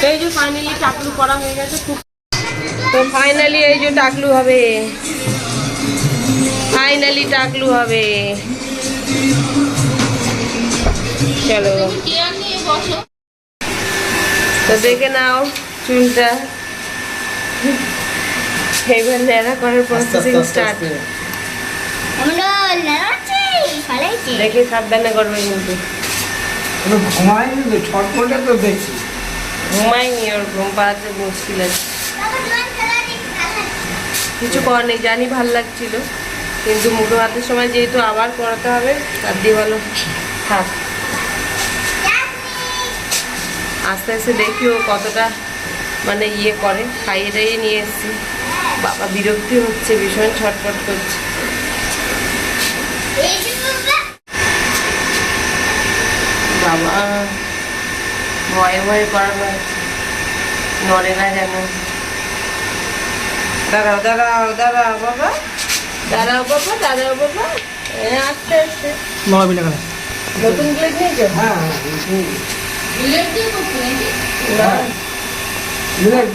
তো এই যে ফাইনালি টাকলু করা হয়ে গেছে খুব তো ফাইনালি এই যে টাকলু হবে। ফাইনালি টাকলু হবে। চলো। তো দেখে নাও চুলটা। এবার ন্যাড়া করার প্রসেসিং স্টার্ট আমরা দেখে সাবধানে করবে কিন্তু। কোনো ঘুমায়নি ছটপটে তো দেখছি। ঘুমাইনি ওর ঘুম পাড়াতে মুশকিল আছে কিছু করার নেই জানি ভালো লাগছিল, কিন্তু মুখে ভাতের সময় যেহেতু আবার করাতে হবে, তার দিয়ে ভালো থাক। আস্তে আস্তে দেখি ও কতটা মানে ইয়ে করে, খাইয়ে টাইয়ে নিয়ে এসছি। বাবা বিরক্তি হচ্ছে, ভীষণ ছটফট করছে। বাবা। ভয়ে ভয়ে করানো হচ্ছে নড়ে না যেন দাঁড়াও দাঁড়াও দাঁড়াও বাবা। দাঁড়াও বাবা দাঁড়াও বাবা। হ্যাঁ আস্তে আস্তে। নয় বিনা কেন নতুন প্লেট নিয়েছো? হ্যাঁ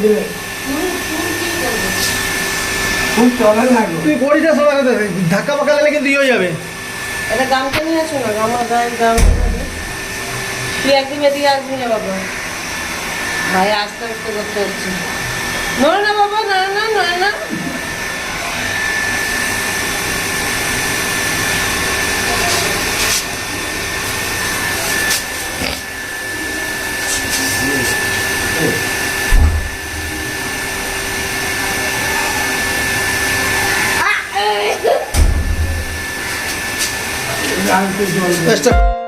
দিয়ে না। তুই পড়িস ধাক্কা পাকা লাগলে কিন্তু ইয়ে হয়ে যাবে। এটা গামছা নিয়ে আসো না গামা গায়ে গামছা নেবে। তুই একদিন এদিকে আসবি না বাবা। ভাই আস্তে আস্তে করতে হচ্ছে। নড়ে না বাবা নড়ে না নড়ে না। আনতে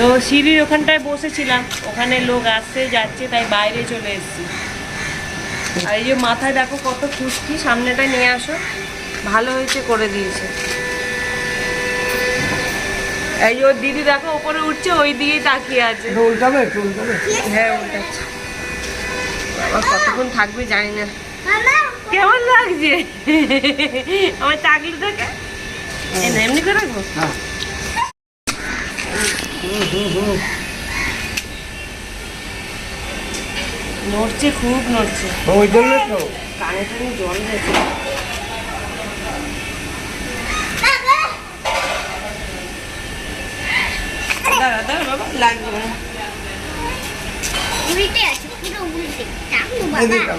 তো সিঁড়ির ওখানটায় বসেছিলাম। ওখানে লোক আসছে যাচ্ছে তাই বাইরে চলে এসেছি। আর এই যে মাথায় দেখো কত খুশকি সামনেটা নিয়ে আসো। ভালো হয়েছে করে দিয়েছে। এই যে ওর দিদি দেখো ওপরে উঠছে ওই দিকেই তাকিয়ে আছে। উল্টাবে উল্টাবে? হ্যাঁ উল্টাচ্ছে। বাবা কতক্ষণ থাকবে জানি না। কেমন লাগছে? আমার চাকরিটাকে এই না, এমনি করে রাখব? হ্যাঁ। নড়ছে খুব নড়ছে। ওই জন্য তো। কানে টানে জল গেছে দাঁড়া দাঁড়া বাবা লাগবে না। উল্টে আছে পুরো উল্টে। টাকলু বাবা। দিকে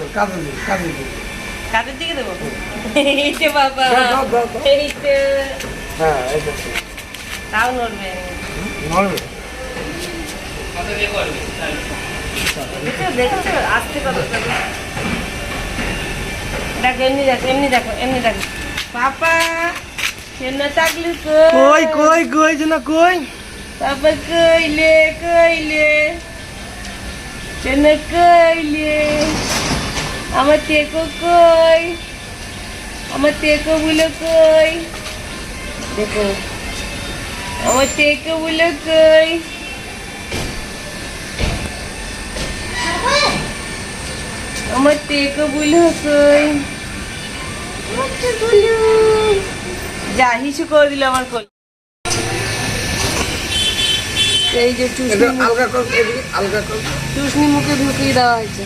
দিকে। দিকে দেবো? এই। এই হ্যাঁ তাও নড়বে। দেখো এমনি দেখো এমনি দেখো এমনি দেখো পাপা কেন চাকলি কই কই কই যেন কই? পাপা কইলে কইলে কেন কইলে আমার টেকো কই? আমার টেকো বলে কই? দেখো। আমার টেকো বলে কই আমার টেকো বলে কই আমার টেকো বলে যা হিসু করে দিল আমার কল। এই যে চুষনি আলগা কর আলগা কর চুষনি মুখে ঢুকিয়ে দেওয়া হয়েছে।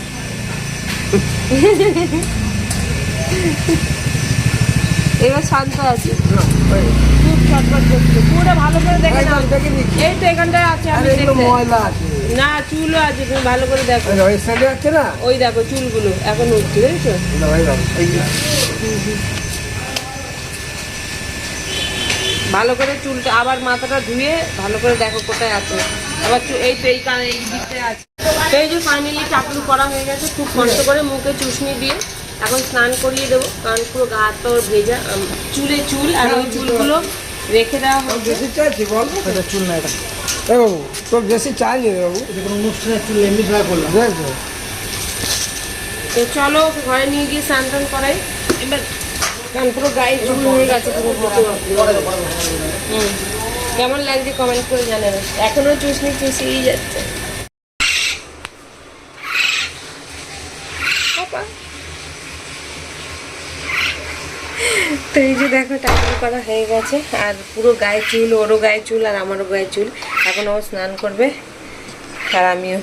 এবার শান্ত আছে। খুব ছটফট করছে পুরো ভালো করে দেখে নাও। তো দেখে নিচ্ছি। এই তো এখানটায় আছে আমি আরে এগুলো দেখতে। ময়লা আছে। না চুলও আছে তুমি ভালো করে দেখো। ওই ওই সাইডে আছে না? ওই দেখো চুলগুলো এখন উঠছে বুঝেছ এটা ওই দাও, এই যে। ভালো করে চুলটা আবার মাথাটা ধুয়ে ভালো করে দেখো কোথায় আছে। আবার এই তো এই কানে এই দিকটায় আছে। তো এই যে ফাইনালি চাকলু করা হয়ে গেছে খুব কষ্ট করে মুখে চুষনি দিয়ে এখন স্নান করিয়ে দেবো কারণ পুরো গা হাত ওর ভেজা চুলে চুল আর ওই চুলগুলো। রেখে দেওয়া হবে বেশি চাইছি বল। এটা চুল না এটা। এ বাবু তোর বেশি চাইনি রে বাবু। এটা কোনো অনুষ্ঠানের চুল এমনি ড্রাই করলাম তো চলো ঘরে নিয়ে গিয়ে স্নান টান করাই। এবার কারণ পুরো গায়ে চুল হয়ে গেছে পুরো কেমন লাগছে কমেন্ট করে জানাবে। এখনও চুষনি চুষিয়েই যাচ্ছে পাপা। তো এই যে দেখো টাইম করা হয়ে গেছে। আর পুরো গায়ে চুল ওরও গায়ে চুল আর আমারও গায়ে চুল। এখন ও স্নান করবে। আর আমিও।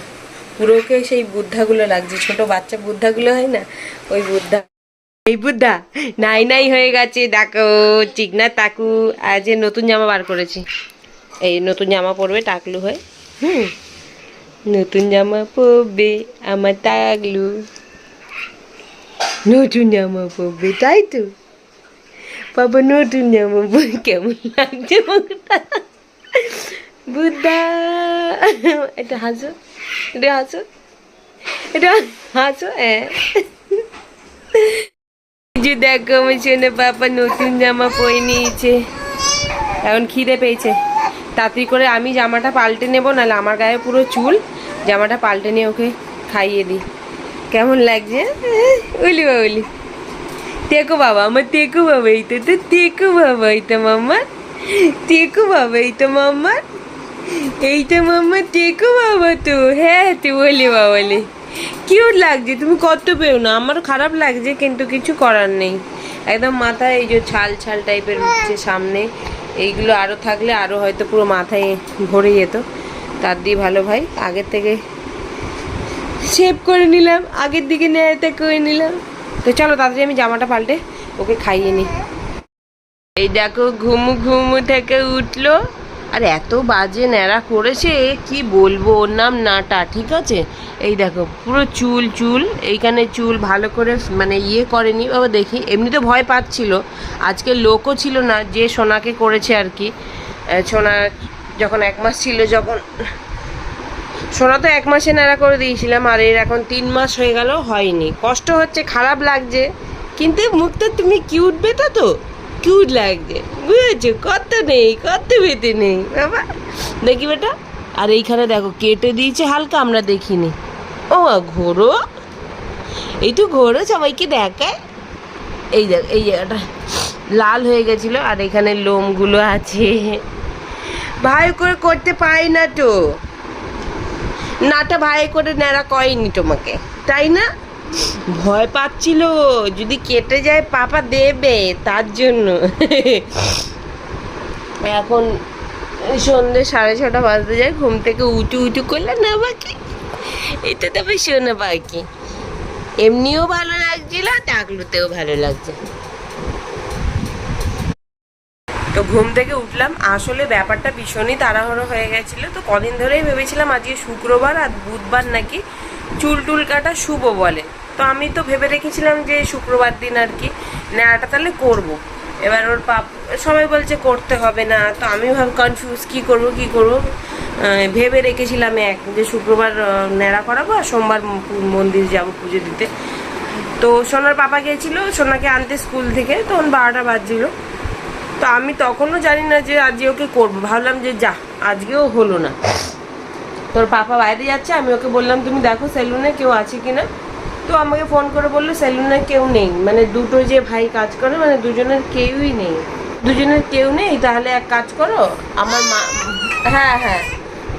পুরোকে সেই বুদ্ধাগুলো লাগছে। ছোট বাচ্চা বুদ্ধাগুলো হয় না? ওই বুদ্ধা। এই বুদ্ধা নাই নাই হয়ে গেছে। দেখো চিকনা তাকু। আজ যে নতুন জামা বার করেছি। এই নতুন জামা পরবে টাকলু হয়ে। হুম। নতুন জামা পরবে আমার টাকলু। নতুন জামা পরবে তাই তো? বাবা নতুন জামা পরে কেমন লাগছে মুখটা বুদ্ধা এটা হাসো এটা হাসো এটা হাসো হ্যাঁ যে দেখো আমার সোনা বাবা নতুন জামা পরে নিয়েছে এখন খিদে পেয়েছে। তাড়াতাড়ি করে আমি জামাটা পাল্টে নেব, নাহলে আমার গায়ে পুরো চুল। জামাটা পাল্টে নিয়ে ওকে খাইয়ে দিই। কেমন লাগছে? উলি বা উলি টেকো বাবা আমার টেকো বাবা এই তো তো টেকো বাবা এই তো মাম্মা টেকো বাবা এই তো মাম্মা এই তো মাম্মা টেকো বাবা তো হ্যাঁ তো বলি বাবলি কিউট লাগছে তুমি কত পেও না আমার খারাপ লাগছে কিন্তু কিছু করার নেই একদম মাথায় এই যে ছাল ছাল টাইপের উঠছে সামনে এইগুলো আরও থাকলে আরও হয়তো পুরো মাথায় ভরে যেত তার দিয়ে ভালো ভাই আগের থেকে শেভ করে নিলাম আগের দিকে নেয়াতে করে নিলাম তো চলো তাড়াতাড়ি আমি জামাটা পাল্টে ওকে খাইয়ে নিই এই দেখো ঘুমু ঘুমু থেকে উঠল। আর এত বাজে ন্যাড়া করেছে কি বলব? ওর নাম নাটা, ঠিক আছে? এই দেখো, পুরো চুল চুল, এইখানে চুল ভালো করে মানে ইয়ে করেনি। বাবা দেখি এমনিতে ভয় পাচ্ছিল। আজকে লোকও ছিল না, যে সোনাকে করেছে আর কি। সোনা যখন এক মাস ছিল, যখন সোনা তো এক মাসে নাড়া করে দিয়েছিলাম আর এর এখন তিন মাস হয়ে গেল, হয়নি। কষ্ট হচ্ছে, খারাপ লাগছে। কিন্তু মুখটা তুমি কিউট বেটা তো? কিউট লাগছে। বুঝেছ? কত নেই, কত বেতে নেই। বাবা, দেখি বেটা। আর এইখানে দেখো, কেটে দিয়েছে হালকা, আমরা দেখিনি। ও ঘোরো। এই তো ঘোরো, সবাইকে দেখায়। এই দেখ, এই জায়গাটা লাল হয়ে গেছিল, আর এখানে লোমগুলো আছে। ভাই করে করতে পারি না তো? নাটা ভাই করে নেড়া কয়নি তোমাকে, তাই না? ভয় পাচ্ছিল, যদি কেটে যায় পাপা দেবে তার জন্য। এখন সন্ধ্যে সাড়ে ছটা বাজতে যায়, ঘুম থেকে উঁচু উঁচু করলে, না বাকি, এটা তবে শোনা বাকি। এমনিও ভালো লাগছিল টাকলুতেও ভালো লাগছে। তো ঘুম থেকে উঠলাম। আসলে ব্যাপারটা ভীষণই তাড়াহুড়ো হয়ে গেছিল। তো কদিন ধরেই ভেবেছিলাম আজকে শুক্রবার আর বুধবার নাকি চুল টুল কাটা শুভ বলে। তো আমি তো ভেবে রেখেছিলাম যে শুক্রবার দিন আর কি নেড়াটা তাহলে করব। এবার ওর পাপ সবাই বলছে করতে হবে না। তো আমি ভাব কনফিউজ কি করব কি করব? ভেবে রেখেছিলাম এক যে শুক্রবার নেড়া করাবো আর সোমবার মন্দির যাব পুজো দিতে। তো সোনার পাপা গিয়েছিল, সোনাকে আনতে স্কুল থেকে। তখন বারোটা বাজছিল। তো আমি তখনও জানি না যে আজকে ওকে করব। ভাবলাম যে যা, আজকেও হলো না। তোর পাপা বাইরে যাচ্ছে, আমি ওকে বললাম, তুমি দেখো সেলুনে কেউ আছে কি না তো আমাকে ফোন করে বলল, সেলুনে কেউ নেই। মানে দুটো যে ভাই কাজ করে মানে দুজনের কেউই নেই। দুজনের কেউ নেই? তাহলে এক কাজ করো, আমার মা হ্যাঁ হ্যাঁ।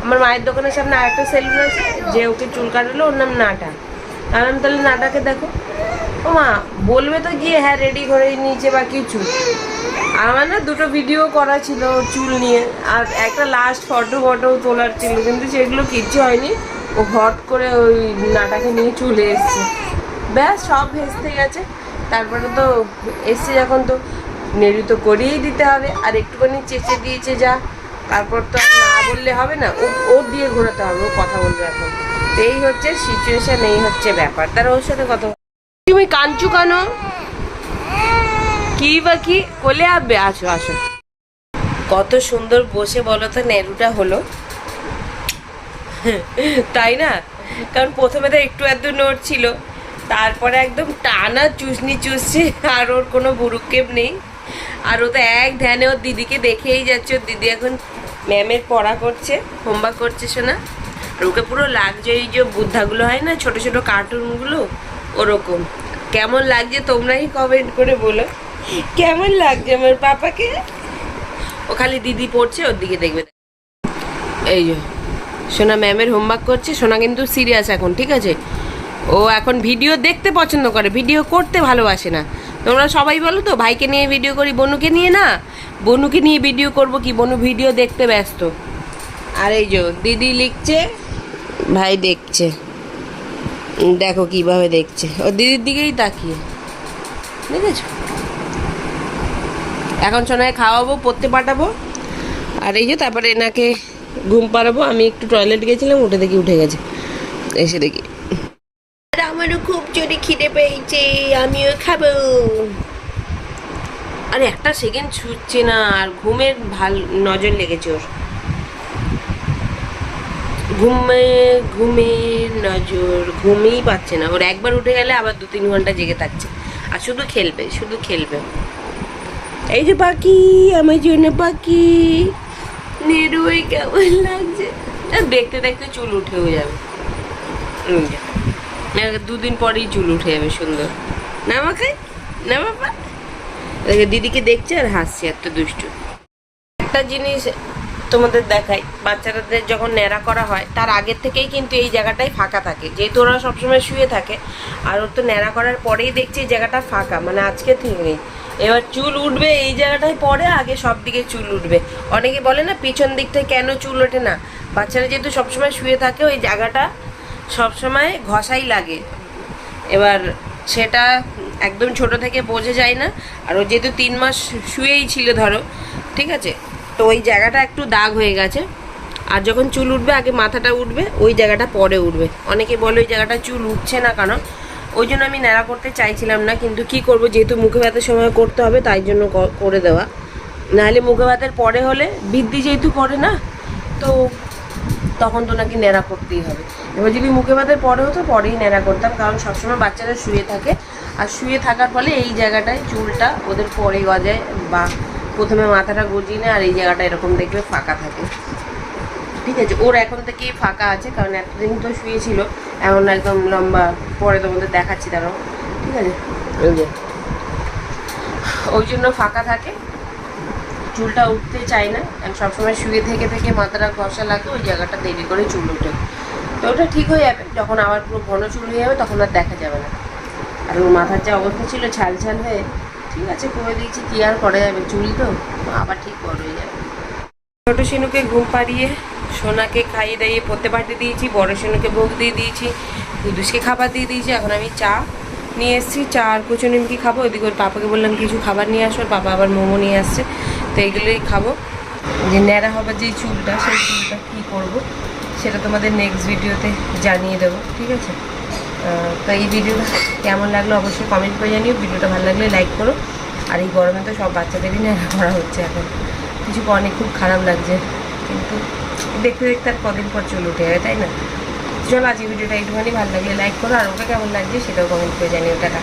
আমার মায়ের দোকানের সামনে আরেকটা সেলুন আছে, যে ওকে চুল কাটালো, ওর নাম নাটা। আমি তাহলে নাটাকে দেখো। মা, বলবে তো গিয়ে হ্যাঁ রেডি করে নিয়েছে বা কিছু আমার না দুটো ভিডিও করা ছিল চুল নিয়ে, আর একটা লাস্ট ফটো ফটো তোলার ছিল, কিন্তু সেগুলো কিচ্ছু হয়নি। ও হট করে ওই নাটাকে নিয়ে চলে এসছে। ব্যাস, সব ভেস্তে গেছে। তারপরে তো এসছে যখন তো নেড়ু তো করিয়েই দিতে হবে, আর একটুখানি চেঁচে দিয়েছে যা। তারপর তো আর না বললে হবে না, ও ওর দিয়ে ঘোরাতে হবে, ও কথা বলবে এখন। এই হচ্ছে সিচুয়েশন এই হচ্ছে ব্যাপার। তার ওর সাথে কথা তুমি কাঞ্চু কানো? কি বা কি? কোলে আসবে আসো আসো কত সুন্দর বসে বলো তো নেরুটা হলো। তাই না? কারণ প্রথমে তো একটু এত নোট ছিল। তারপরে একদম টানা চুষনি চুষছে, আর ওর কোনো বুরুক্ষেপ নেই। আর ও তো এক ধ্যানে ওর দিদিকে দেখেই যাচ্ছে। ওর দিদি এখন ম্যামের পড়া করছে, হোমওয়ার্ক করছে শোনা আর ওকে পুরো লাগছে এই যে বুদ্ধাগুলো হয় না, ছোট ছোট কার্টুনগুলো ওরকম। কেমন লাগছে তোমরাই কমেন্ট করে বলো। কেমন লাগছে আমার পাপাকে? ও খালি দিদি পড়ছে ওর দিকে দেখবে। এই যে সোনা ম্যামের হোমওয়ার্ক করছে সোনা কিন্তু সিরিয়াস এখন ঠিক আছে? ও এখন ভিডিও দেখতে পছন্দ করে ভিডিও করতে ভালোবাসে না। তোমরা সবাই বলো তো ভাইকে নিয়ে ভিডিও করি বনুকে নিয়ে না? বনুকে নিয়ে ভিডিও করব কি? বনু ভিডিও দেখতে ব্যস্ত। আর এই যে দিদি লিখছে ভাই দেখছে। দেখো কীভাবে দেখছে। ও দিদির দিকেই তাকিয়ে। দেখেছ? এখন সোনায় খাওয়াবো পড়তে পাঠাবো। আর এই যে তারপরে এনাকে ঘুম পাড়াবো। আমি একটু টয়লেট গেছিলাম উঠে দেখি উঠে গেছে। এসে দেখি। আমারও খুব জোরে খিদে পেয়েছে আমিও খাব। আরে একটা সেকেন্ড ছুটছে না আর ঘুমের ভালো নজর লেগেছে ওর। ঘুমে ঘুমের নজর ঘুমেই পাচ্ছে না। ওর একবার উঠে গেলে আবার দু তিন ঘণ্টা জেগে থাকছে। আর শুধু খেলবে শুধু খেলবে। এই যে পাখি, আমার জন্য পাখি। নেরুই কেমন লাগছে? দেখতে দেখতে চুল উঠেও যাবে। দুদিন পরেই চুল উঠে যাবে, সুন্দর। না আমাকে না দিদিকে দেখছে আর হাসছে, এত দুষ্টু। একটা জিনিস তোমাদের দেখাই। বাচ্চাদের যখন ন্যাড়া করা হয়, তার আগের থেকেই কিন্তু এই জায়গাটাই ফাঁকা থাকে। যেহেতু ওরা সবসময় শুয়ে থাকে, আর ওর তো ন্যাড়া করার পরেই দেখছি এই জায়গাটা ফাঁকা মানে আজকে ঠিক নেই। এবার চুল উঠবে এই জায়গাটায় পরে, আগে সব দিকে চুল উঠবে। অনেকে বলে না, পিছন দিকটায় কেন চুল ওঠে না? বাচ্চারা যেহেতু সবসময় শুয়ে থাকে, ওই জায়গাটা সবসময় ঘষাই লাগে। এবার সেটা একদম ছোট থেকে বোঝা যায় না। আর ও যেহেতু তিন মাস শুয়েই ছিল, ধরো, ঠিক আছে? তো ওই জায়গাটা একটু দাগ হয়ে গেছে। আর যখন চুল উঠবে, আগে মাথাটা উঠবে, ওই জায়গাটা পরে উঠবে। অনেকে বলে ওই জায়গাটা চুল উঠছে না কেন? ওই জন্য আমি ন্যাড়া করতে চাইছিলাম না, কিন্তু কি করব? যেহেতু মুখে ব্যথার সময় করতে হবে, তাই জন্য করে দেওয়া। নাহলে মুখে ব্যথার পরে হলে বৃদ্ধি যেহেতু করে না, তো তখন তো নাকি ন্যাড়া করতেই হবে। এবার যদি মুখে ব্যথার পরে হতো, পরেই ন্যাড়া করতাম, কারণ সবসময় বাচ্চারা শুয়ে থাকে। আর শুয়ে থাকার ফলে এই জায়গাটায় চুলটা ওদের পরে গজায় বা প্রথমে মাথাটা গজিয়ে নেয় আর এই জায়গাটা এরকম দেখবে ফাঁকা থাকে। ঠিক আছে ওর এখন থেকেই ফাঁকা আছে কারণ এতদিন তো শুয়েছিল এমন একদম লম্বা পরে তোমাদের দেখাচ্ছি তারাও। ঠিক আছে? ওই যে। ওই জন্য ফাঁকা থাকে। চুলটা উঠতে চায় না আর সবসময় শুয়ে থেকে থেকে মাথাটা ঘষা লাগে ওই জায়গাটা দেরি করে চুল উঠে। তো ওটা ঠিক হয়ে যাবে যখন আবার পুরো ঘন চুল হয়ে যাবে তখন আর দেখা যাবে না। আর ওর মাথার যা অবস্থা ছিল ছাল ছাল হয়ে ঠিক আছে, করে দিয়েছি, কি আর করা যাবে? চুল তো? আবার ঠিক বড় হয়ে যাবে। ছোট শিনুকে ঘুম পাড়িয়ে, সোনাকে খাইয়ে দাইয়ে পড়তে পাঠিয়ে দিয়েছি, বড় শিনুকে ভোগ দিয়ে দিয়েছি, কুদুসকে খাবার দিয়ে দিয়েছি, এখন আমি চা নিয়ে এসেছি, চা আর কুচু নিমকি খাব, ওইদিকে ওর পাপাকে বললাম কিছু খাবার নিয়ে আসো পাপা আবার মোমো নিয়ে আসছে, তো এইগুলোই খাব। যে ন্যাড়া হবার যে চুলটা, সেই চুলটা কী করব, সেটা তোমাদের নেক্সট ভিডিওতে জানিয়ে দেবো, ঠিক আছে? তো এই ভিডিওটা কেমন লাগল অবশ্যই কমেন্ট করে জানিও। ভিডিওটা ভালো লাগলে লাইক করো। আর এই গরমে তো সব বাচ্চাদেরই ন্যাড়া করা হচ্ছে এখন। কিছু অনেক খুব খারাপ লাগছে। কিন্তু দেখতে দেখতে আর কদিন পর চলে উঠে যাবে, তাই না? চলো আজকে ভিডিওটা একটুখানি ভালো লাগলে লাইক করো। আর ওটা কেমন লাগছে সেটাও কমেন্ট করে জানিও। টাটা।